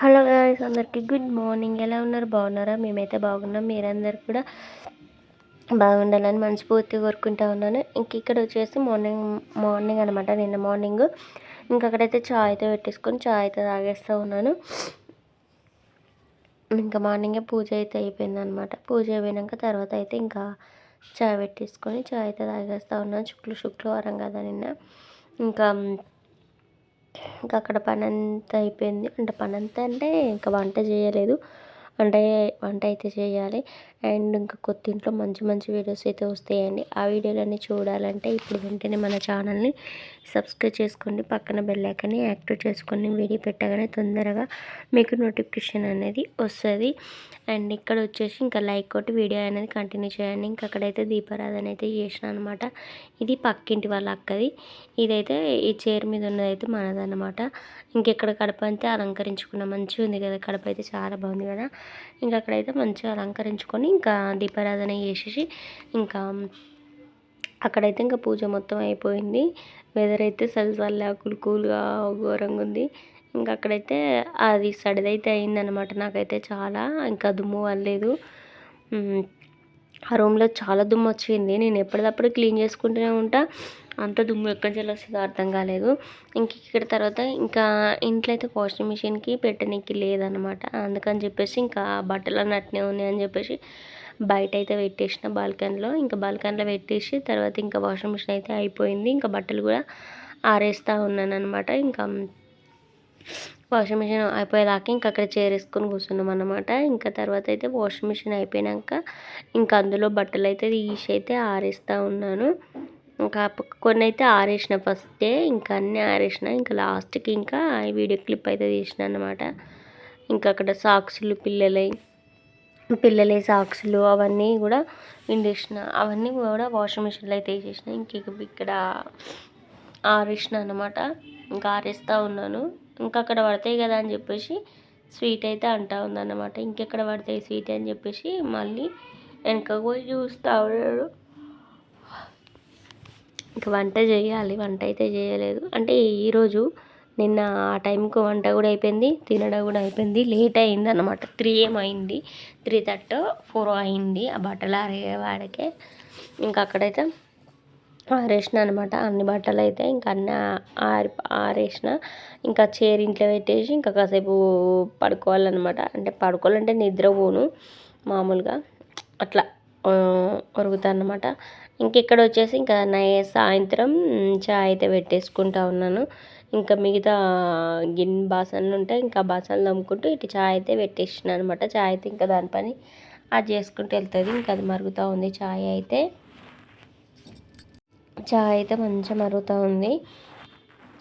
Hello guys అందరికీ good morning. ఎలా ఉన్నారు? బాగున్నారా? మేమైతే బాగున్నాం. మీరందరు కూడా బాగుండాలని మనస్ఫూర్తిగా కోరుకుంటా ఉన్నాను. ఇంక ఇక్కడ వచ్చేసి మార్నింగ్ మార్నింగ్ అనమాట నిన్న మార్నింగ్. ఇంక అక్కడైతే చాయ్ అయితే పెట్టేసుకొని చాయ్ అయితే తాగేస్తూ ఉన్నాను. ఇంకా మార్నింగే పూజ అయితే అయిపోయింది అనమాట పూజ అయిపోయినాక తర్వాత అయితే ఇంకా చాయ్ పెట్టేసుకొని చాయ్ అయితే తాగేస్తూ ఉన్నాను. శుక్లు శుక్రవారం కదా నిన్న. ఇంకా ఇంకా అక్కడ పని అంతా అయిపోయింది. అంటే పని అంతా అంటే ఇంకా వంట చేయలేదు. వంట వంట అయితే చేయాలి. అండ్ ఇంకా కొత్త ఇంట్లో మంచి మంచి వీడియోస్ అయితే వస్తాయండి. ఆ వీడియోలన్నీ చూడాలంటే ఇప్పుడు వెంటనే మన ఛానల్ని సబ్స్క్రైబ్ చేసుకోండి. పక్కన బెల్ యాక్టివ్ చేసుకొని వీడియో పెట్టగానే తొందరగా మీకు నోటిఫికేషన్ అనేది వస్తుంది. అండ్ ఇక్కడ వచ్చేసి ఇంకా లైక్ కొట్టి వీడియో అనేది కంటిన్యూ చేయండి. ఇంకా అక్కడైతే దీపారాధన అయితే చేసిన అనమాట ఇది పక్కింటి వాళ్ళ అక్కది. ఇదైతే ఈ చైర్ మీద ఉన్నదైతే మనదన్నమాట. ఇంకెక్కడ కడప అయితే అలంకరించుకున్న మంచిగా ఉంది కదా. కడప అయితే చాలా బాగుంది కదా. ఇంకా అక్కడైతే మంచిగా అలంకరించుకొని ఇంకా దీపారాధన చేసేసి ఇంకా అక్కడైతే ఇంకా పూజ మొత్తం అయిపోయింది. వెదర్ అయితే చలి కూల్ కూల్గా ఘోరంగా ఉంది. ఇంకా అక్కడైతే అది సడిదైతే అయిందనమాట నాకైతే చాలా. ఇంకా దుమ్ము వల్లేదు ఆ రూమ్లో చాలా దుమ్ము వచ్చింది. నేను ఎప్పటికప్పుడు క్లీన్ చేసుకుంటూనే ఉంటా. అంత దుమ్ము ఎక్కడి నుంచి వస్తుందో అర్థం కాలేదు. ఇంక ఇక్కడ తర్వాత ఇంకా ఇంట్లో అయితే వాషింగ్ మిషన్కి పెట్టనీకి లేదనమాట అందుకని చెప్పేసి ఇంకా బట్టలు అన్నట్టునే ఉన్నాయి అని చెప్పేసి బయట అయితే పెట్టేసిన బాల్కనీలో. ఇంకా బాల్కనీలో పెట్టేసి తర్వాత ఇంకా వాషింగ్ మిషన్ అయితే అయిపోయింది. ఇంకా బట్టలు కూడా ఆరేస్తూ ఉన్నాను అనమాట ఇంకా వాషింగ్ మిషన్ అయిపోయేదాకా ఇంకా అక్కడ చేరేసుకొని కూర్చున్నాం అనమాట ఇంకా తర్వాత అయితే వాషింగ్ మిషన్ అయిపోయాక ఇంకా అందులో బట్టలు అయితే తీసి అయితే ఆరేస్తూ ఉన్నాను. ఇంకా కొన్ని అయితే ఆరేసిన ఫస్టే ఇంకా అన్నీ ఆరేసిన ఇంకా లాస్ట్కి ఇంకా వీడియో క్లిప్ అయితే తీసిన అనమాట ఇంకా అక్కడ సాక్స్లు పిల్లలై పిల్లలే సాక్స్లు అవన్నీ కూడా ఇండేసిన అవన్నీ కూడా వాషింగ్ మిషన్లో అయితే వేసేసిన. ఇంక ఇక్కడ ఆరేసిన అనమాట ఇంకా ఆరేస్తూ ఉన్నాను. ఇంకా అక్కడ పడతాయి కదా అని చెప్పేసి స్వీట్ అయితే అంటా ఉందన్నమాట. ఇంకెక్కడ పడతాయి స్వీట్ అని చెప్పేసి మళ్ళీ వెనక పోయి చూస్తూ ఉన్నాడు. ఇంకా వంట చేయాలి వంట అయితే చేయలేదు. అంటే ఈరోజు నిన్న ఆ టైంకి వంట కూడా అయిపోయింది తినడం కూడా అయిపోయింది. లేట్ అయింది అనమాట త్రీ ఏం అయింది త్రీ థర్టీ ఫోర్ అయింది ఆ బట్టలు ఆరేవాడికే ఇంకా అక్కడైతే ఆరేసిన అనమాట. అన్ని బట్టలు అయితే ఇంకా అన్నీ ఆరి ఆరేసిన. ఇంకా చేరి ఇంట్లో పెట్టేసి ఇంకా కాసేపు పడుకోవాలన్నమాట. అంటే పడుకోవాలంటే నిద్రపోను మామూలుగా. అట్లా ఒరుగుతా అనమాట ఇంక ఇక్కడ వచ్చేసి ఇంకా నై సాయంత్రం చాయ్ అయితే పెట్టేసుకుంటా ఉన్నాను. ఇంకా మిగతా గిన్నె బాసనలు ఉంటాయి ఇంకా బాసనలు నమ్ముకుంటూ ఇటు చాయ్ అయితే పెట్టేసిన అనమాట. చాయ్ అయితే ఇంకా దాని పని అది చేసుకుంటూ వెళ్తుంది. ఇంకా అది మరుగుతూ ఉంది చాయ్ అయితే. చాయ్ అయితే మంచిగా మరుగుతూ ఉంది.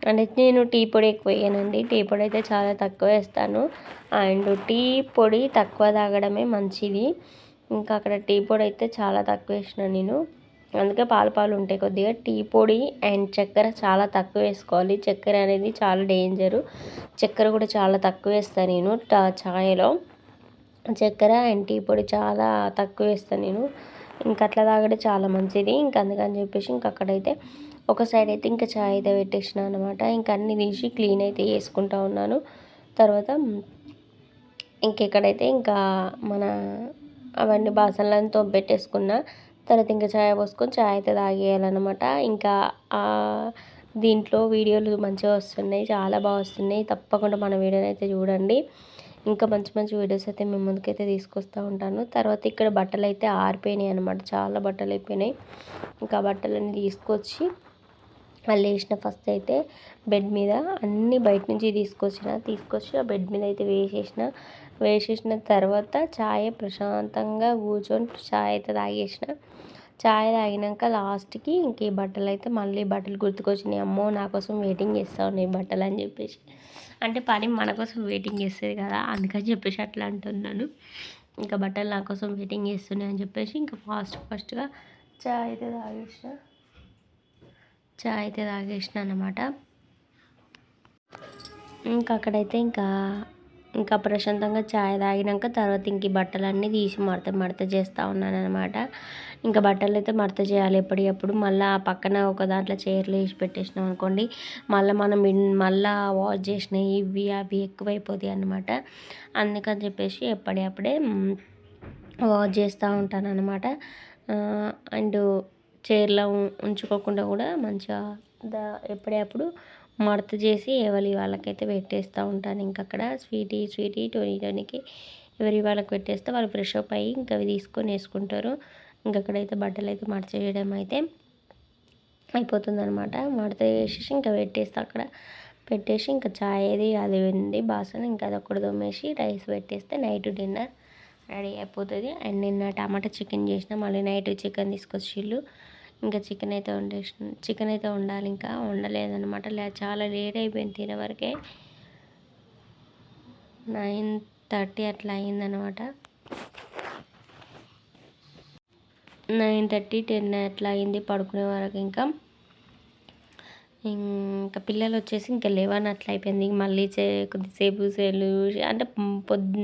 అంటే నేను టీ పొడి ఎక్కువ వేయనండి టీ పొడి అయితే చాలా తక్కువ వేస్తాను. అండ్ టీ పొడి తక్కువ తాగడమే మంచిది. ఇంకా అక్కడ టీ పొడి అయితే చాలా తక్కువ వేసిన నేను. అందుకే పాలు పాలు ఉంటాయి కొద్దిగా. టీ పొడి అండ్ చక్కెర చాలా తక్కువ వేసుకోవాలి. చక్కెర అనేది చాలా డేంజరు. చక్కెర కూడా చాలా తక్కువ వేస్తాను నేను చాయ్లో. చక్కెర అండ్ టీ పొడి చాలా తక్కువ వేస్తాను నేను. ఇంకా అట్లా తాగడం చాలా మంచిది. ఇంకా అందుకని చెప్పేసి ఇంక అక్కడైతే ఒక సైడ్ అయితే ఇంకా చాయ్ అయితే పెట్టేసిన అనమాట ఇంకా అన్ని తీసి క్లీన్ అయితే చేసుకుంటా ఉన్నాను. తర్వాత ఇంకెక్కడైతే ఇంకా మన అవన్నీ బాసనలను తోపెట్టేసుకున్న తర్వాత ఇంకా చాయ్ పోసుకొని చాయ్ అయితే తాగేయాలన్నమాట. ఇంకా దీంట్లో వీడియోలు మంచిగా వస్తున్నాయి చాలా బాగా వస్తున్నాయి. తప్పకుండా మన వీడియోని అయితే చూడండి. ఇంకా మంచి మంచి వీడియోస్ అయితే మేము ముందుకైతే తీసుకొస్తూ ఉంటాను. తర్వాత ఇక్కడ బట్టలు అయితే ఆరిపోయినాయి అనమాట చాలా బట్టలు అయిపోయినాయి ఇంకా బట్టలన్నీ తీసుకొచ్చి మళ్ళీ వేసిన ఫస్ట్ అయితే బెడ్ మీద అన్నీ బయట నుంచి తీసుకొచ్చిన. తీసుకొచ్చి ఆ బెడ్ మీద అయితే వేసేసిన. వేసేసిన తర్వాత ఛాయ్ ప్రశాంతంగా కూర్చొని ఛాయ్ అయితే తాగేసిన. చాయ్ తాగినాక లాస్ట్కి ఇంక ఈ బట్టలు అయితే మళ్ళీ బట్టలు గుర్తుకొచ్చినాయి. అమ్మో నా కోసం వెయిటింగ్ చేస్తా ఉన్నాయి బట్టలు అని చెప్పేసి. అంటే పని మన కోసం వెయిటింగ్ చేస్తుంది కదా అందుకని చెప్పేసి అట్లా అంటున్నాను. ఇంకా బట్టలు నా కోసం వెయిటింగ్ చేస్తున్నాయి అని చెప్పేసి ఇంకా ఫాస్ట్ ఫాస్ట్గా చాయ్ అయితే తాగేసిన. చాయ్ అయితే తాగేసిన అనమాట ఇంకా అక్కడైతే ఇంకా ఇంకా ప్రశాంతంగా చాయ్ తాగినాక తర్వాత ఇంక బట్టలన్నీ తీసి మడత మడత చేస్తూ ఉన్నాను అనమాట ఇంకా బట్టలు అయితే మడత చేయాలి ఎప్పటికప్పుడు. మళ్ళీ ఆ పక్కన ఒక దాంట్లో చైర్లు వేసి పెట్టేసినాం అనుకోండి మళ్ళీ మనం మళ్ళీ వాష్ చేసినవి ఇవి అవి ఎక్కువైపోతాయి అన్నమాట. అందుకని చెప్పేసి ఎప్పటికప్పుడే వాష్ చేస్తూ ఉంటాను అనమాట అండ్ చైర్లో ఉంచుకోకుండా కూడా మంచిగా దా ఎప్పుడప్పుడు మడత చేసి ఎవరి వాళ్ళకైతే పెట్టేస్తూ ఉంటాను. ఇంక అక్కడ స్వీటీ స్వీటీ టోనీ టోనీకి ఎవరి వాళ్ళకి పెట్టేస్తే వాళ్ళు ఫ్రెష్ అప్ అయ్యి ఇంకా అవి తీసుకొని వేసుకుంటారు. ఇంక అక్కడైతే బట్టలు అయితే మడత చేయడం అయితే అయిపోతుంది అనమాట మడత చేసేసి ఇంకా పెట్టేస్తే అక్కడ. పెట్టేసి ఇంకా చాయ్ అది అది ఉంది బాసన ఇంకా అది ఒకటి దొమ్మేసి రైస్ పెట్టేస్తే నైట్ డిన్నర్ రెడీ అయిపోతుంది. అండ్ నిన్న టమాటా చికెన్ చేసిన మళ్ళీ నైట్ చికెన్ తీసుకొచ్చిళ్ళు. ఇంకా చికెన్ అయితే వండేసిన చికెన్ అయితే వండాలి ఇంకా వండలేదనమాట లే చాలా లేట్ అయిపోయింది తినే వరకే. నైన్ థర్టీ అట్లా అయిందనమాట నైన్ థర్టీ టెన్ అట్లా అయింది పడుకునే వరకు ఇంకా. ఇంకా పిల్లలు వచ్చేసి ఇంకా లెవెన్ అట్లా అయిపోయింది. మళ్ళీ చే కొద్దిసేపు సెల్ అంటే పొద్దు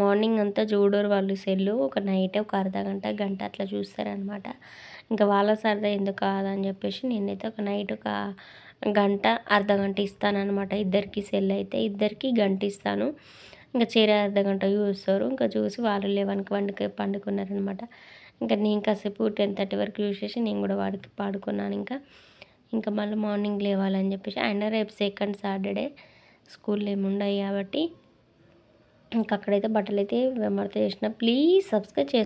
మార్నింగ్ అంతా చూడరు వాళ్ళు సెల్లు. ఒక నైట్ ఒక అర్ధ గంట గంట అట్లా చూస్తారనమాట ఇంకా వాళ్ళ సరదా ఎందుకు కాదని చెప్పేసి నేనైతే ఒక నైట్ ఒక గంట అర్ధ గంట ఇస్తానమాట ఇద్దరికి సెల్ అయితే ఇద్దరికి గంట ఇస్తాను. ఇంకా చేరే అర్ధ గంట చూస్తారు. ఇంకా చూసి వాళ్ళు లెవెన్కి వండుకు పండుకున్నారనమాట ఇంకా నేను కాసేపు టెన్ థర్టీ వరకు చూసేసి నేను కూడా వాడికి పాడుకున్నాను ఇంకా. ఇంకా మళ్ళీ మార్నింగ్ లేవాలని చెప్పేసి అండ్ రేపు సెకండ్ సాటర్డే స్కూల్లో ఏమి కాబట్టి ఇంకా అక్కడైతే బట్టలు అయితే వెంబడితే చేసిన. ప్లీజ్ సబ్స్క్రైబ్ చేసి